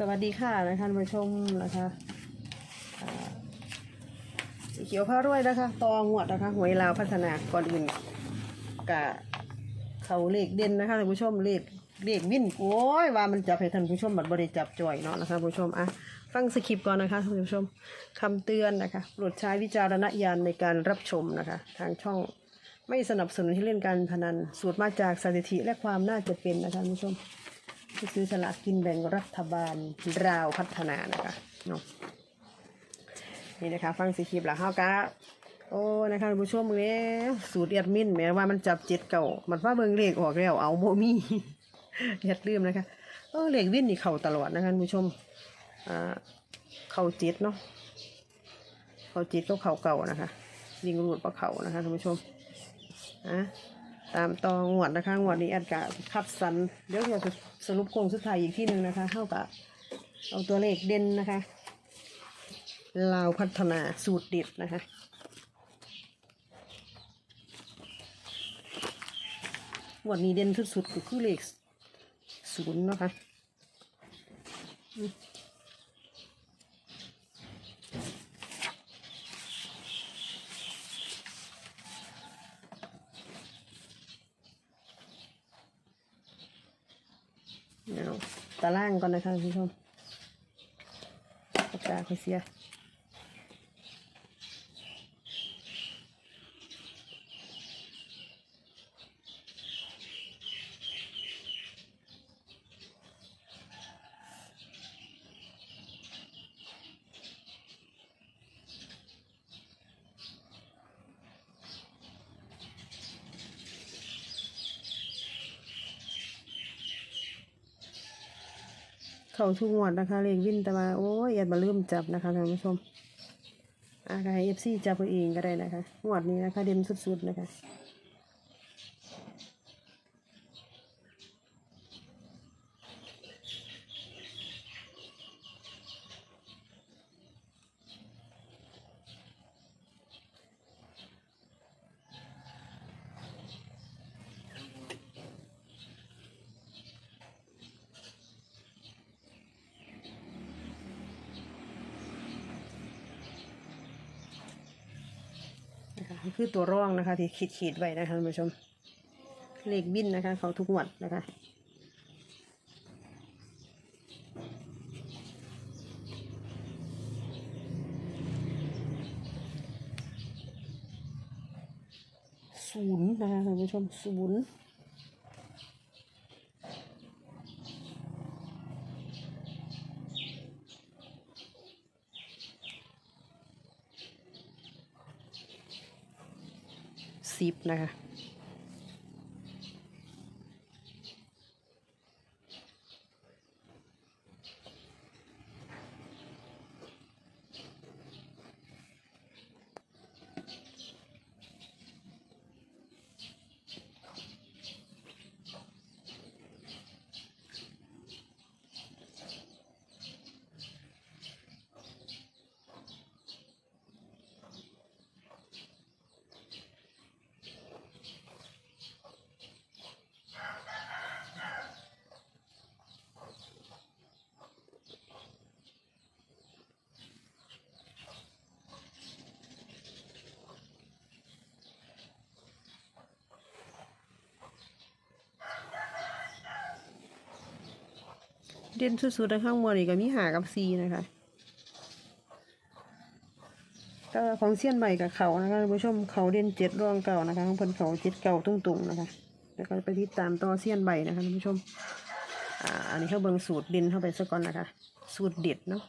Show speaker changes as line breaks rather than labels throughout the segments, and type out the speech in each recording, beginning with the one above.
สวัสดีค่ะนะคะท่านผู้ชมนะคะสีเขียวพระรวยนะคะตองวดนะคะหวยลาวพัฒนาก่อนอื่นกะเขาเลขเด่นนะคะท่านผู้ชมเลขเลขวิ่นโอ้ยว่ามันจับให้ท่านผู้ชมบัดบริจับจ่อยเนาะนะคะผู้ชมอะฟังสคริปต์ก่อนนะคะท่านผู้ชมคำเตือนนะคะโปรดใช้วิจารณญาณในการรับชมนะคะ ทางช่องไม่สนับสนุนให้เล่นการพนันสูตรมาจากสถิติและความน่าจะเป็นนะคะท่านผู้ชม ที่ซื้อสลากกินแบ่งรัฐบาลราวพัฒนานะคะเนาะนี่นะคะ ฟังสีคลิปแล้วเฮากะโอ้นะคะผู้ชมเนี้ยสูตรเอียดมินแม้ว่ามันจับเจ็ดเก่า มันว่าเบิ่งเลขออกแล้วเอาโมมี่อย่าลืมนะคะเออเลขวินนี่เข่าตลอดนะคะผู้ชมอ่าเข่าเจ็ดเนาะเข่าเจ็ดก็เข่าเก่านะคะ ยิงรูดปะเข่านะคะท่านผู้ชมอะ ตามต่องวดนะคะงวดนี้แอดกะคัดสรรเดี๋ยวเราจะสรุปโครงสุดท้ายอีกที่หนึ่งนะคะเท่ากับเอาตัวเลขเด่นนะคะลาวพัฒนาสูตรเด็ดนะคะงวดนี้เด่นที่สุดก็คือเลขศูนย์นะคะอืมเอา ตารางก่อนนะคะคุณผู้ชมปากกาไปเสีย เขาทุกงวดนะคะ เลขวินแต่ว่าโอ้ยอย่ามาลืมจับนะคะท่านผู้ชมอาค่เอฟซีจับเอาเองก็ได้นะคะงวดนี้นะคะ เด่นสุดๆนะคะี่คือตัวร่องนะคะ ที่ขีดขีดๆไว้นะคะท่านผู้ชม เลขบินนะคะ เขาทุกวัดนะคะศูนย์นะคะท่านผู้ชมศูนย์สิบ นะคะ เด่นสุดๆในข้างบนนี่ก็มีหากับซีนะคะก็ของเสี้ยนใบกับเขานะคะท่านผู้ชมเขาเด่นเจ็ดร่องเก่านะคะของเพิ่นเขาเจ็ดเก่าตุ้งๆนะคะแล้วก็ไปติดตามต่อเสี้ยนใบนะคะท่านผู้ชมอ่าอันนี้เขาเบิ่งสูตรเด่นเข้าไปซะก่อนนะคะ สูตรเด็ดเนาะ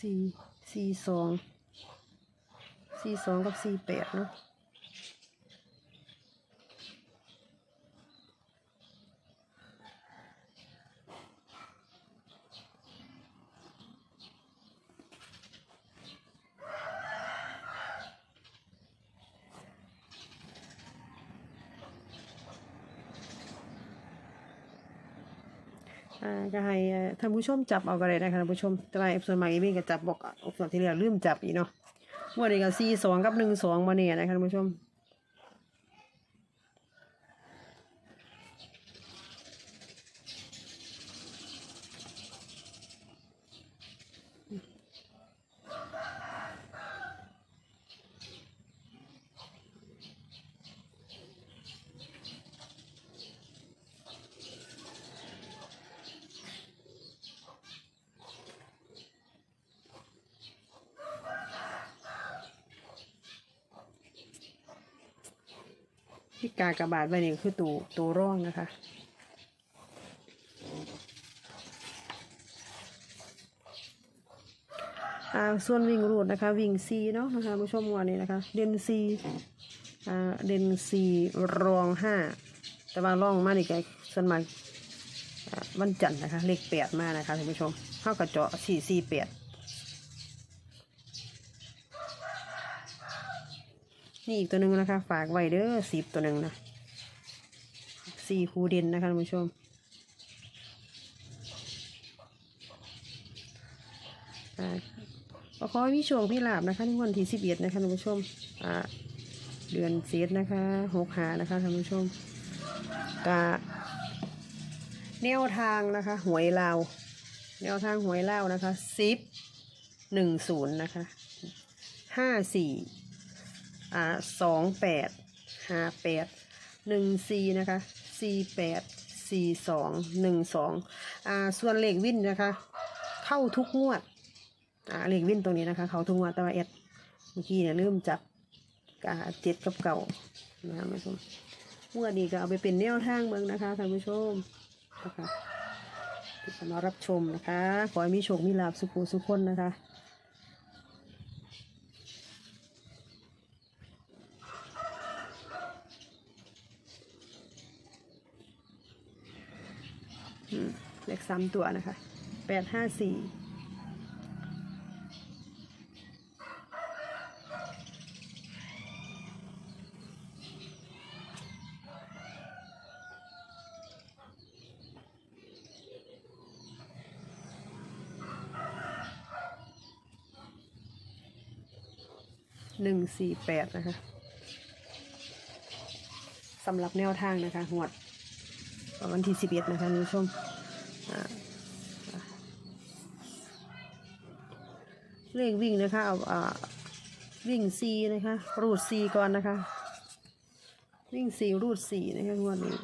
สี่สี่สองสี่สองกับสี่แปดเนาะ อ่าก็ให้ท่านผู้ชมจับเอาก็ได้นะคะท่านผู้ชมแต่ว่าส่วนมากเอมี่ก็จับบอกอะส่วนที่เหลือลืมจับอีกเนาะวันนี้ก็สี่สองกับหนึ่งสองมาเนี่ยนะคะท่านผู้ชม ที่กากระบาดไว้นี่คือตัวตัวร่องนะคะ อ่าส่วนวิ่งรูดนะคะ วิ่งซีเนาะนะคะผู้ชมวันนี้นะคะ เด่นซีอ่าเด่นซีรองห้าแต่ว่าร่องมานี่แกส่วนมากอ่าวันจันทร์นะคะ เลขแปดมานะคะท่านผู้ชมเข้ากระเจาะสี่สี่แปด นี่อีกตัวหนึ่งนะคะ ฝากไว้เด้อสิบตัวหนึ่งนะสี่คูเด่นนะคะท่านผู้ชมอขอให้พี่ชคพี่ลาบนะคะในวันที่สิบเอ็ดนะคะท่านผู้ชมเดือนเซตนะคะหกหานะคะท่านผู้ชมกะแนวทางนะคะหวยลาวแนวทางหวยลาวนะคะสิบหนึ่งศูนย์นะคะห้าสี่ อ่าสองแปดห้าแปดหนึ่งสี่นะคะสี่แปดสี่สองหนึ่งสองอ่าส่วนเลขวินนะคะ เข้าทุกงวดอ่าเลขวินตรงนี้นะคะ เขาทุกงวดแต่ว่าเอ็ดเมื่อกี้เนี่ยเริ่มจับกาเจ็ดกับเก่านะคะท่านผู้ชมงวดนี้ก็เอาไปเป็นแนวทางเมืองนะคะท่านผู้ชมนะคะที่จะมารับชมนะคะ ขอให้มีโชคมีลาบสุขสุขคนนะคะ เลขสามตัวนะคะแปดห้าสี่หนึ่งสี่แปดนะคะสำหรับแนวทางนะคะหวด วันที่สิบเอ็ดนะคะคุณผู้ชมเลขวิ่งนะคะเอาวิ่งซีนะคะรูดซีก่อนนะคะ วิ่งซีรูดสี่นะคะงวดนี้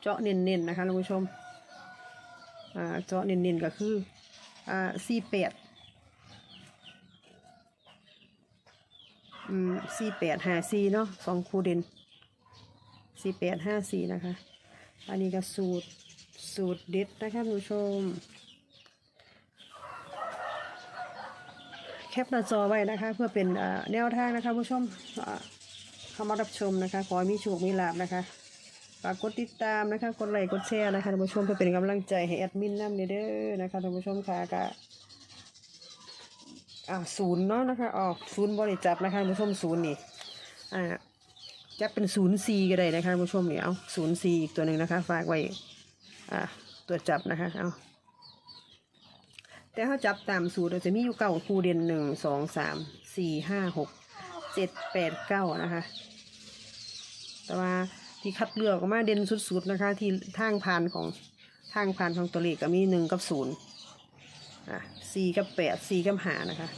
เจาะเน้นๆนะคะคุณผู้ชมเจาะเน้นๆก็คืออ่าสี่แปดอืมซีแปดหาสี่เนาะสองคูเด่น สี่แปดห้าสี่นะคะ อันนี้ก็สูตรสูตรเด็ดนะคะคุณผู้ชม แคปหน้าจอไว้นะคะ เพื่อเป็นแนวทางนะคะผู้ชมเข้ามารับชมนะคะ ขอให้มีโชคมีลาบนะคะฝากกดติดตามนะคะ กดไลค์ กดแชร์นะคะท่านผู้ชมเพื่อเป็นกำลังใจให้แอดมินน้ำเด้อนะคะท่านผู้ชมค่ะก็อ่าศูนย์เนาะนะคะออกศูนย์บริจับนะคะท่านผู้ชมศูนย์นี่อ่า จะเป็นศูนย์ซีก็ได้นะคะผู้ชมเนี่ยเอาศูนย์ซีอีกตัวหนึ่งนะคะ ฝากไว้อ่าตัวจับนะคะเอาแต่เขาจับตามสูตรเราจะมีอยู่เก้าคู่เด่นหนึ่งสองสามสี่ห้าหกเจ็ดแปดเก้านะคะ แต่ว่าที่คัดเลือกออกมาเด่นสุดๆนะคะ ที่ทางผ่านของทางผ่านของตัวเลขก็มีหนึ่งกับศูนย์อะสี่กับแปดสี่กับหานะคะ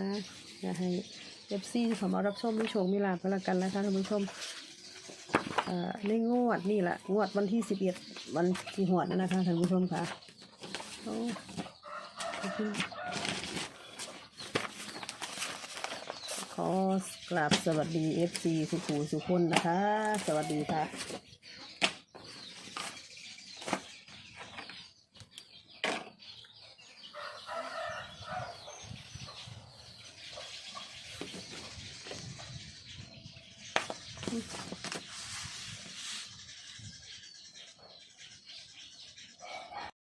นะอยากให้เอฟซีขามารับชมมีโชคมีลาภกันละกันนะคะท่านผู้ชมในงวดนี่แหละงวดวันที่สิบเอ็ดวันที่หวดนั่นนะคะท่านผู้ชมค่ะขอกราบสวัสดีเอฟซีสุขูสุขคนนะคะ สวัสดีค่ะ